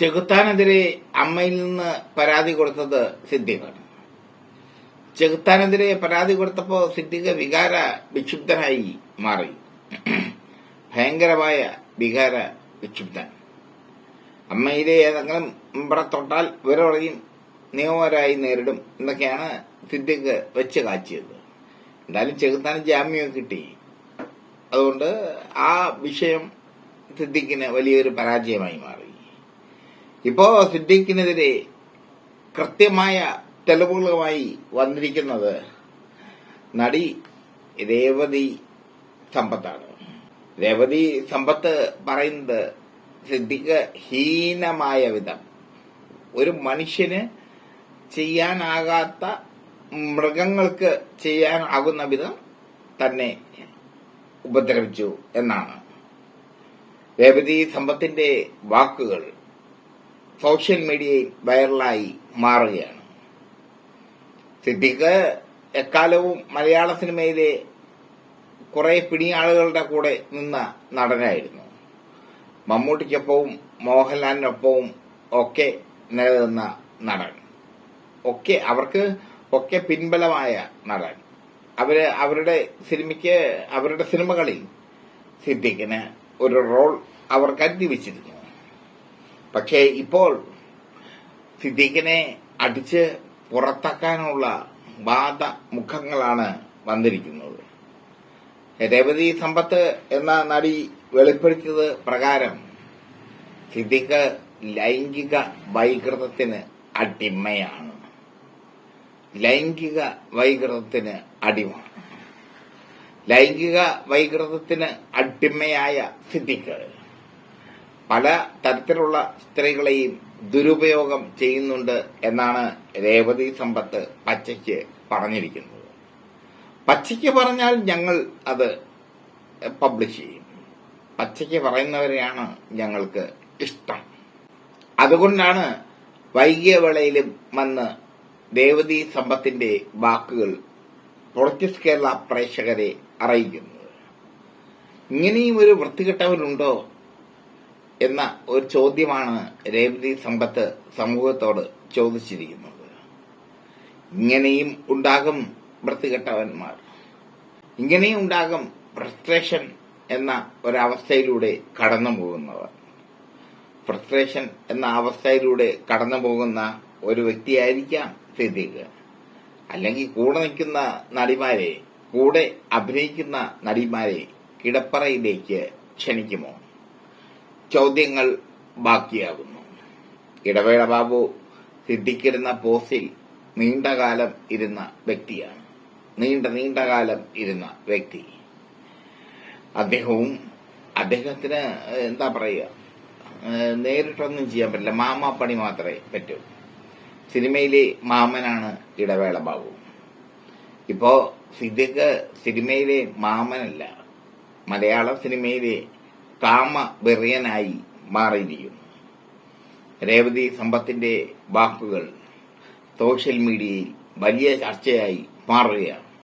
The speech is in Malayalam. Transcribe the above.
ചെകുത്താനെതിരെ അമ്മയിൽ നിന്ന് പരാതി കൊടുത്തത് സിദ്ദീഖാണ്. ചെകുത്താനെതിരെ പരാതി കൊടുത്തപ്പോ സിദ്ധിക വികാര വിക്ഷുബ്ധനായി മാറി. ഭയങ്കരമായ വികാര വിക്ഷുബ്ധൻ. അമ്മയിലെ ഏതെങ്കിലും ഇവിടെ തൊട്ടാൽ ഇവരോടെയും നിയമപരമായി നേരിടും എന്നൊക്കെയാണ് സിദ്ധിക്ക് വെച്ച് കാച്ചിയത്. എന്തായാലും ചെകുത്താന് ജാമ്യം കിട്ടി. അതുകൊണ്ട് ആ വിഷയം സിദ്ദീഖിന് വലിയൊരു പരാജയമായി മാറി. ഇപ്പോ സിദ്ദീഖിനെതിരെ കൃത്യമായ തെളിവുകളുമായി വന്നിരിക്കുന്നത് നടി രേവതി സമ്പത്താണ്. രേവതി സമ്പത്ത് പറയുന്നത് സിദ്ദിഖ് ഹീനമായ വിധം. ഒരു മനുഷ്യന് ചെയ്യാനാകാത്ത മൃഗങ്ങൾക്ക് ചെയ്യാനാകുന്ന വിധം തന്നെ ഉപദ്രവിച്ചു എന്നാണ്. രേവതി സമ്പത്തിന്റെ വാക്കുകൾ സോഷ്യൽ മീഡിയയിൽ വൈറലായി മാറുകയാണ്. സിദ്ദിഖ് എക്കാലവും മലയാള സിനിമയിലെ കുറെ പിടിയാളുകളുടെ കൂടെ നിന്ന നടനായിരുന്നു. മമ്മൂട്ടിക്കൊപ്പവും മോഹൻലാലിനൊപ്പവും ഒക്കെ നിലനിന്ന നടൻ. ഒക്കെ അവർക്ക് ഒക്കെ പിൻബലമായ നടൻ. അവർ അവരുടെ സിനിമയ്ക്ക് അവരുടെ സിനിമകളിൽ സിദ്ദിഖിന് ഒരു റോൾ അവർ കരുതി വെച്ചിരുന്നു പക്ഷേ ഇപ്പോൾ സിദ്ദീഖിനെ അടിച്ച് പുറത്താക്കാനുള്ള വാദ മുഖങ്ങളാണ് വന്നിരിക്കുന്നത്. രേവതി സമ്പത്ത് എന്ന നടി വെളിപ്പെടുത്തിയത് പ്രകാരം സിദ്ദീഖ് ലൈംഗിക വൈകൃതത്തിന് അടിമയാണ്. ലൈംഗിക വൈകൃതത്തിന് അടിമ ലൈംഗിക വൈകൃതത്തിന് അടിമയായ സിദ്ദിഖ്. പല തരത്തിലുള്ള സ്ത്രീകളെയും ദുരുപയോഗം ചെയ്യുന്നുണ്ട് എന്നാണ് രേവതി സമ്പത്ത് പച്ചയ്ക്ക് പറഞ്ഞിരിക്കുന്നത്. പച്ചയ്ക്ക് പറഞ്ഞാൽ ഞങ്ങൾ അത് പബ്ലിഷ് ചെയ്യും. പച്ചയ്ക്ക് പറയുന്നവരെയാണ് ഞങ്ങൾക്ക് ഇഷ്ടം. അതുകൊണ്ടാണ് വൈകിയ വേളയിലും വന്ന് രേവതി സമ്പത്തിന്റെ വാക്കുകൾ പോർച്ചുഗീസ് കേരള പ്രേക്ഷകരെ അറിയിക്കുന്നത്. ഇങ്ങനെയും ഒരു വൃത്തികെട്ടവരുണ്ടോ എന്ന ഒരു ചോദ്യമാണ് രേവതി സമ്പത്ത് സമൂഹത്തോട് ചോദിച്ചിരിക്കുന്നത്. ഇങ്ങനെയും ഉണ്ടാകും വൃത്തികെട്ടവന്മാർ. ഇങ്ങനെയും ഉണ്ടാകും ഫ്രസ്ട്രേഷൻ എന്ന ഒരവസ്ഥയിലൂടെ കടന്നു പോകുന്നവർ ഫ്രസ്ട്രേഷൻ എന്ന അവസ്ഥയിലൂടെ കടന്നു പോകുന്ന ഒരു വ്യക്തിയായിരിക്കാം സിദ്ദീഖ്. അല്ലെങ്കിൽ കൂടെ നിൽക്കുന്ന നടിമാരെ കൂടെ അഭിനയിക്കുന്ന നടിമാരെ കിടപ്പറയിലേക്ക് ക്ഷണിക്കുമോ? ചോദ്യങ്ങൾ ബാക്കിയാകുന്നു. ഇടവേള ബാബു സിദ്ധിക്കിരുന്ന പോസ്റ്റിൽ നീണ്ടകാലം ഇരുന്ന വ്യക്തിയാണ്. നീണ്ട നീണ്ടകാലം ഇരുന്ന വ്യക്തി. അദ്ദേഹവും അദ്ദേഹത്തിന് എന്താ പറയുക? നേരിട്ടൊന്നും ചെയ്യാൻ പറ്റില്ല. മാമാപ്പണി മാത്രമേ പറ്റൂ. സിനിമയിലെ മാമനാണ് ഇടവേള ബാബു. ഇപ്പോ സിദ്ദിഖ് സിനിമയിലെ മാമനല്ല. മലയാള സിനിമയിലെ കാമ മാറിയിരിക്കും രേവതി സമ്പത്തിന്റെ വാക്കുകൾ സോഷ്യൽ മീഡിയയിൽ വലിയ ചർച്ചയായി മാറുകയാണ്.